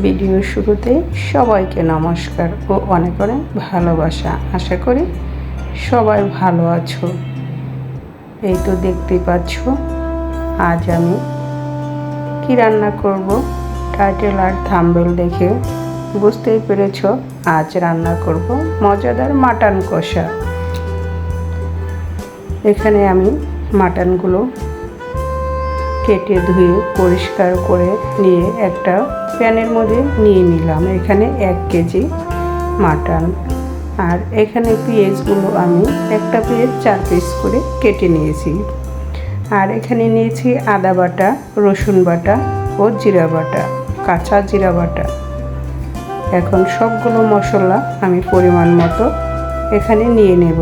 ভিডিওর শুরুতে সবাইকে নমস্কার ও অনেক অনেক ভালোবাসা। আশা করি সবাই ভালো আছো। এই তো দেখতেই পাচ্ছ, আজ আমি কি রান্না করব? টাইটেল আর থাম্বেল দেখে বুঝতেই পেরেছ, আজ রান্না করব মজাদার মাটন কষা। এখানে আমি মাটনগুলো কেটে ধুয়ে পরিষ্কার করে নিয়ে একটা প্যানের মধ্যে নিয়ে নিলাম। এখানে এক কেজি মাটন। আর এখানে পেঁয়াজগুলো আমি একটা পেঁয়াজ চার পিস করে কেটে নিয়েছি। আর এখানে নিয়েছি আদা বাটা, রসুন বাটা ও জিরা বাটা, কাঁচা জিরা বাটা। এখন সবগুলো মশলা আমি পরিমাণ মতো এখানে নিয়ে নেব।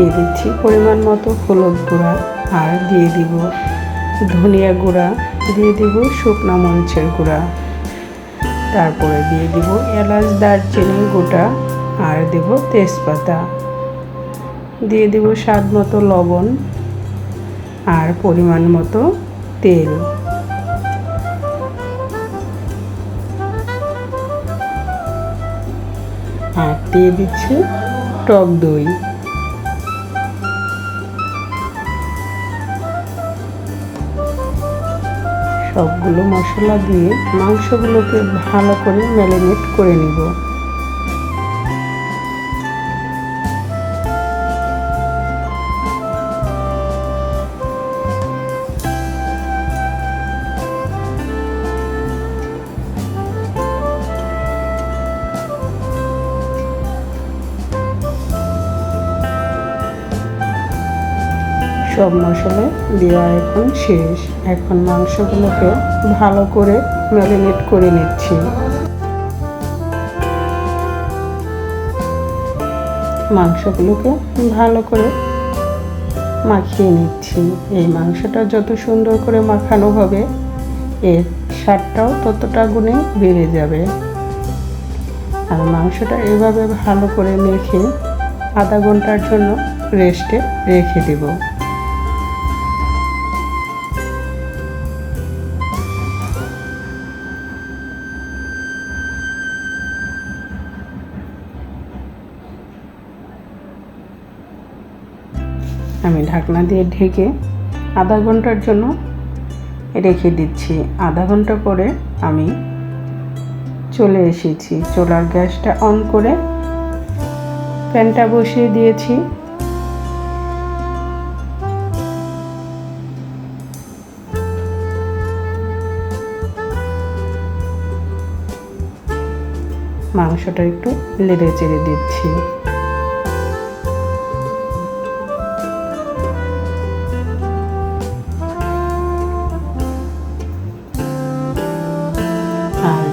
দিয়ে দিচ্ছি পরিমাণ মতো হলুদ গুঁড়া আর দিয়ে দিব ধনিয়া গুঁড়া, দিয়ে দিব শুকনো মরিচের গুঁড়া। তারপরে দিয়ে দিব এলাচ, দারচিনি গোটা আর দেব তেজপাতা। দিয়ে দেব স্বাদ মতো লবণ আর পরিমাণ মতো তেল। আর দিয়ে দিচ্ছি টক দই। সবগুলো মশলা দিয়ে মাংসগুলোকে ভালো করে ম্যারিনেট করে নিব। সব মশলা দেওয়া এখন শেষ। এখন মাংসগুলোকে ভালো করে ম্যারিনেট করে নিচ্ছি। মাংসগুলোকে ভালো করে মাখিয়ে নিচ্ছি। এই মাংসটা যত সুন্দর করে মাখানো হবে, এর স্বাদটাও ততটা গুণে বেড়ে যাবে। আর মাংসটা এভাবে ভালো করে মেখে আধা ঘণ্টার জন্য রেস্টে রেখে দেবো। আমি ঢাকনা দিয়ে ঢেকে আধা ঘণ্টার জন্য রেখে দিচ্ছি। আধা ঘণ্টা পরে আমি চলে এসেছি। চোলার গ্যাসটা অন করে প্যানটা বসিয়ে দিয়েছি। মাংসটা একটু লেড়ে চেড়ে দিচ্ছি।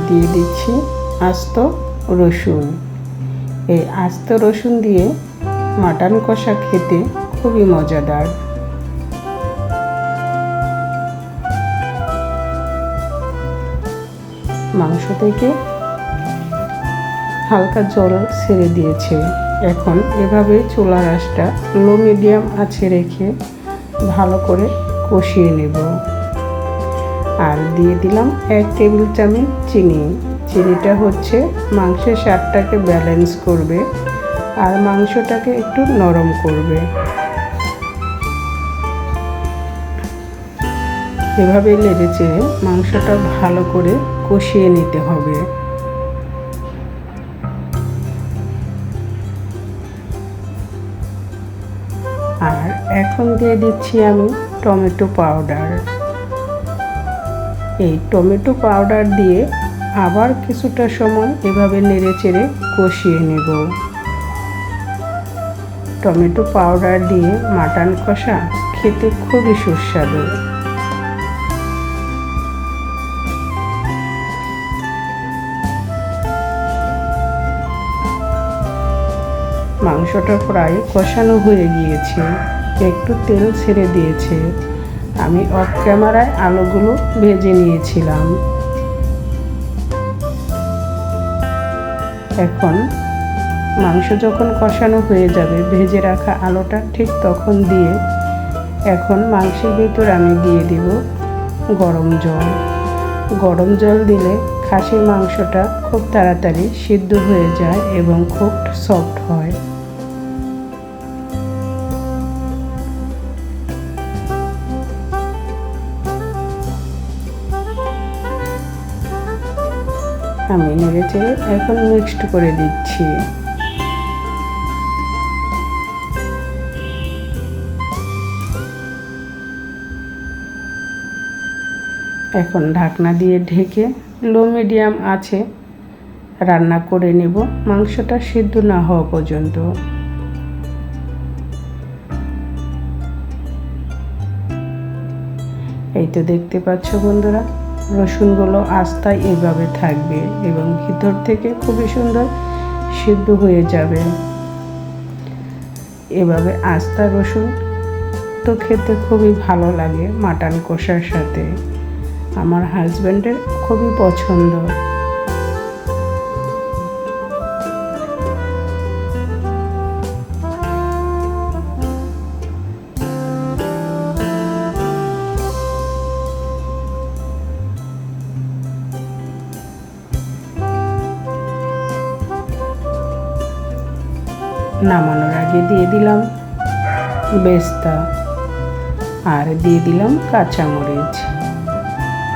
দিয়ে দিচ্ছি আস্ত রসুন। এই আস্ত রসুন দিয়ে মাটন কষা খেতে খুবই মজাদার। মাংস থেকে হালকা জল ছেড়ে দিয়েছে। এখন এভাবে চুলার আঁচটা লো মিডিয়াম আছে রেখে ভালো করে কষিয়ে নেব। আর দিয়ে দিলাম এক টেবিল চামচ চিনি। চিনিটা হচ্ছে মাংসের স্বাদটাকে ব্যালেন্স করবে আর মাংসটাকে একটু নরম করবে। এভাবে লেড়ে চেড়ে মাংসটা ভালো করে কষিয়ে নিতে হবে। আর এখন দিয়ে দিচ্ছি আমি টমেটো পাউডার এই টমেটো পাউডার দিয়ে আবার কিছুটা সময় এভাবে নেড়ে চেড়ে কষিয়ে নেব। টমেটো পাউডার দিয়ে মাটন কষা খেতে খুবই সুস্বাদু। মাংসটা প্রায় কষানো হয়ে গিয়েছে। একটু তেল ছেড়ে দিয়েছে। আমি অফ ক্যামেরায় আলুগুলো ভেজে নিয়েছিলাম। এখন মাংস যখন কষানো হয়ে যাবে, ভেজে রাখা আলুটা ঠিক তখন দিয়ে এখন মাংসের ভিতর আমি দিয়ে দিব গরম জল। গরম জল দিলে খাসির মাংসটা খুব তাড়াতাড়ি সিদ্ধ হয়ে যায় এবং খুব সফট হয়। আমি নেড়ে চেড়ে এখন মিক্সড করে দিচ্ছি। এখন ঢাকনা দিয়ে ঢেকে লো মিডিয়াম আছে, রান্না করে নেব। মাংসটা সিদ্ধ না হওয়া পর্যন্ত। এই তো দেখতে পাচ্ছ বন্ধুরা রসুনগুলো আস্তায় এভাবে থাকবে এবং ভিতর থেকে খুবই সুন্দর সিদ্ধ হয়ে যাবে। এভাবে আস্তা রসুন তো খেতে খুবই ভালো লাগে মাটন কষার সাথে। আমার হাজব্যান্ডের খুবই পছন্দ। নামানোর আগে দিয়ে দিলাম বেস্তা আর দিয়ে দিলাম কাঁচামরিচ।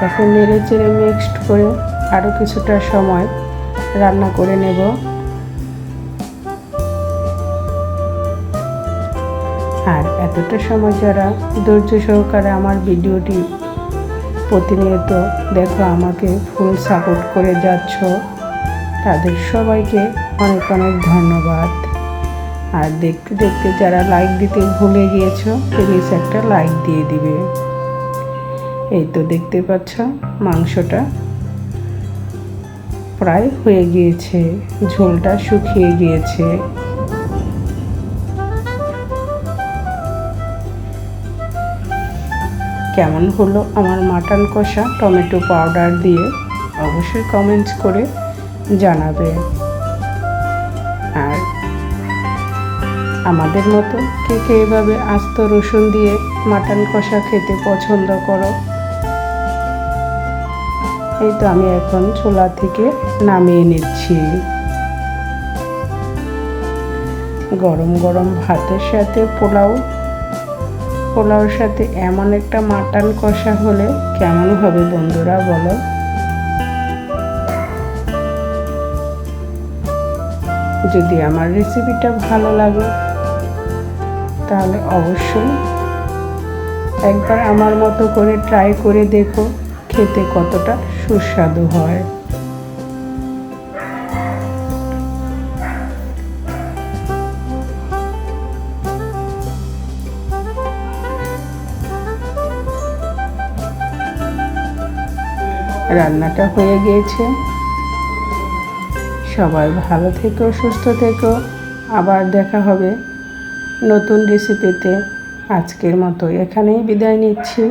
এখন নেড়ে চেড়ে মিক্সড করে আরও কিছুটা সময় রান্না করে নেব। আর এতটা সময় যারা ধৈর্য সহকারে আমার ভিডিওটি প্রতিনিয়ত দেখো, আমাকে ফুল সাপোর্ট করে যাচ্ছ, তাদের সবাইকে অনেক অনেক ধন্যবাদ। আর দেখতে দেখতে যারা লাইক দিতে ভুলে গিয়েছো প্লিজ একটা লাইক দিয়ে দিবে। এই তো দেখতে পাচ্ছ, মাংসটা প্রায় হয়ে গিয়েছে, ঝোলটা শুকিয়ে গিয়েছে। কেমন হলো আমার মাটন কষা টমেটো পাউডার দিয়ে? অবশ্যই কমেন্টস করে জানাবে। আর আমাদের মতো কে কে এভাবে আস্ত রসুন দিয়ে মাটন কষা খেতে পছন্দ করো? এই তো আমি এখন চোলা থেকে নামিয়ে নিচ্ছি। গরম গরম ভাতের সাথে পোলাও। পোলাওর সাথে এমন একটা মাটন কষা হলে কেমন হবে বন্ধুরা বলো? যদি আমার রেসিপিটা ভালো লাগে তাহলে অবশ্যই একবার আমার মতো করে ট্রাই করে দেখো খেতে কতটা সুস্বাদু হয়। রান্নাটা হয়ে গিয়েছে। সবাই ভালো থেকো, সুস্থ থেকো। আবার দেখা হবে নতুন রেসিপিতে আজকের মতো এখানেই বিদায় নিচ্ছি।